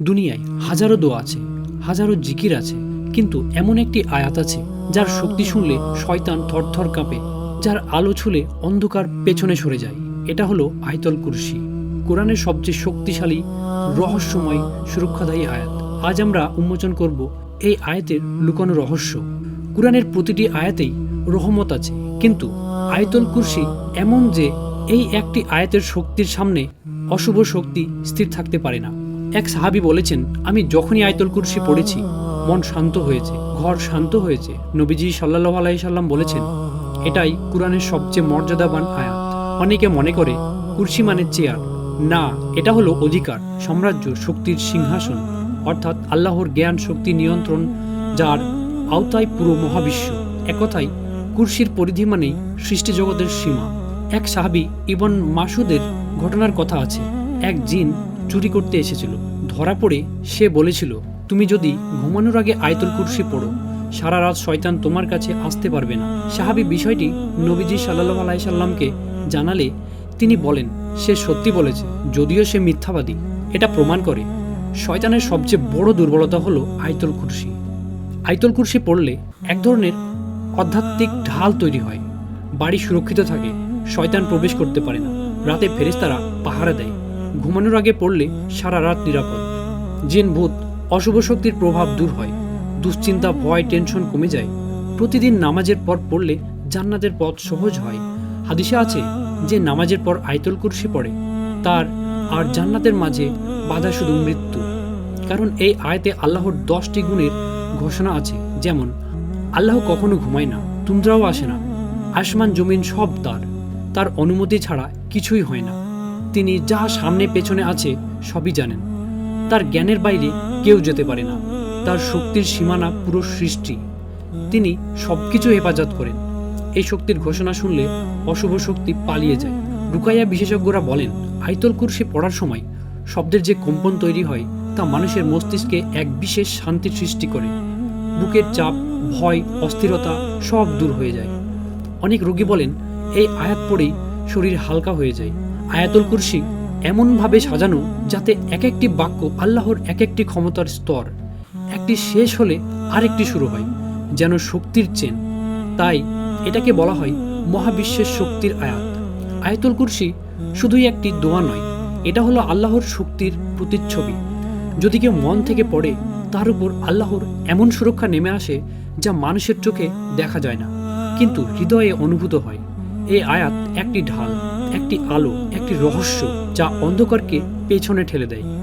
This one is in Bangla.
দুনিয়ায় হাজারো দোয়া আছে, হাজারো জিকির আছে, কিন্তু এমন একটি আয়াত আছে যার শক্তি শুনলে শয়তান থরথর কাঁপে, যার আলো ছুলে অন্ধকার পেছনে সরে যায়। এটা হলো আয়তল কুরসি। কোরআনের সবচেয়ে শক্তিশালী, রহস্যময়, সুরক্ষাদায়ী আয়াত। আজ আমরা উন্মোচন করব এই আয়াতের লুকানো রহস্য। কোরআনের প্রতিটি আয়াতেই রহমত আছে, কিন্তু আয়তল কুরসি এমন যে এই একটি আয়াতের শক্তির সামনে অশুভ শক্তি স্থির থাকতে পারে না। এক সাহাবি বলেছেন, আমি যখনই আয়তল কুরসি পড়েছি, মন শান্ত হয়েছে, ঘর শান্ত হয়েছে। নবীজি সাল্লাহ আলাইসাল্লাম বলেছেন, এটাই কোরআনের সবচেয়ে মর্যাদাবান আয়াত। অনেকে মনে করে, কুরসি মানে চেয়ার। না, এটা হলো অধিকার, সাম্রাজ্য, শক্তির সিংহাসন, অর্থাৎ আল্লাহর জ্ঞান, শক্তি, নিয়ন্ত্রণ, যার আওতায় পুরো মহাবিশ্ব। একথাই, কুরসির পরিধি মানেই সৃষ্টি জগতের সীমা। এক সাহাবি ইবন মাসুদের ঘটনার কথা আছে। এক জিন চুরি করতে এসেছিল। ধরা পড়ে সে বলেছিল, তুমি যদি ঘুমানোর আগে আয়তুল কুরসি পড়ো, সারা রাত শয়তান তোমার কাছে আসতে পারবে না। সাহাবি বিষয়টি নবীজি সাল্লাহ আলাইসাল্লামকে জানালে তিনি বলেন, সে সত্যি বলেছে, যদিও সে মিথ্যাবাদী। এটা প্রমাণ করে, শয়তানের সবচেয়ে বড় দুর্বলতা হলো আয়তুল কুরসি। আয়তুল কুরসি পড়লে এক ধরনের আধ্যাত্মিক ঢাল তৈরি হয়। বাড়ি সুরক্ষিত থাকে, শয়তান প্রবেশ করতে পারে না। রাতে ফেরেস্তারা পাহারা দেয়। ঘুমানোর আগে পড়লে সারা রাত নিরাপদ। জিন ভূত, অশুভ শক্তির প্রভাব দূর হয়। দুশ্চিন্তা, ভয়, টেনশন কমে যায়। প্রতিদিন নামাজের পর পড়লে জান্নাতের পথ সহজ হয়। হাদিসে আছে যে নামাজের পর আয়তুল কুরসি পড়ে, তার আর জান্নাতের মাঝে বাধা শুধু মৃত্যু। কারণ এই আয়তে আল্লাহর দশটি গুণের ঘোষণা আছে, যেমন, আল্লাহ কখনো ঘুমায় না তুন্দ্রাও আসে না, আসমান, জমিন সব তার। তার অনুমতি ছাড়া কিছুই হয় না। তিনি যা সামনে পেছনে আছে সবই জানেন। তার জ্ঞানের বাইরে কেউ যেতে পারে না। তার শক্তির সীমানা পুরো সৃষ্টি। তিনি সবকিছু হেফাজত করেন। এই শক্তির ঘোষণা শুনলে অশুভ শক্তি পালিয়ে যায়। রুকাইয়া বিশেষজ্ঞরা বলেন, আইতল কুরসি পড়ার সময় শব্দের যে কম্পন তৈরি হয়, তা মানুষের মস্তিষ্কে এক বিশেষ শান্তির সৃষ্টি করে। বুকের চাপ, ভয়, অস্থিরতা সব দূর হয়ে যায়। অনেক রোগী বলেন, এই আয়াত পড়েই শরীর হালকা হয়ে যায়। আয়াতুল কুরসি এমনভাবে সাজানো যাতে এক একটি বাক্য আল্লাহর এক একটি ক্ষমতার স্তর। একটি শেষ হলে আরেকটি শুরু হয়, যেন শক্তির চেন। তাই এটাকে বলা হয় মহাবিশ্বের শক্তির আয়াত। আয়াতুল কুরসি শুধুই একটি দোয়া নয়, এটা হলো আল্লাহর শক্তির প্রতিচ্ছবি। যদি কেউ মন থেকে পড়ে, তার উপর আল্লাহর এমন সুরক্ষা নেমে আসে যা মানুষের চোখে দেখা যায় না, কিন্তু হৃদয়ে অনুভূত হয়। এই আয়াত একটি ঢাল একটি আলো একটি রহস্য যা অন্ধকারকে পেছনে ঠেলে দেয়।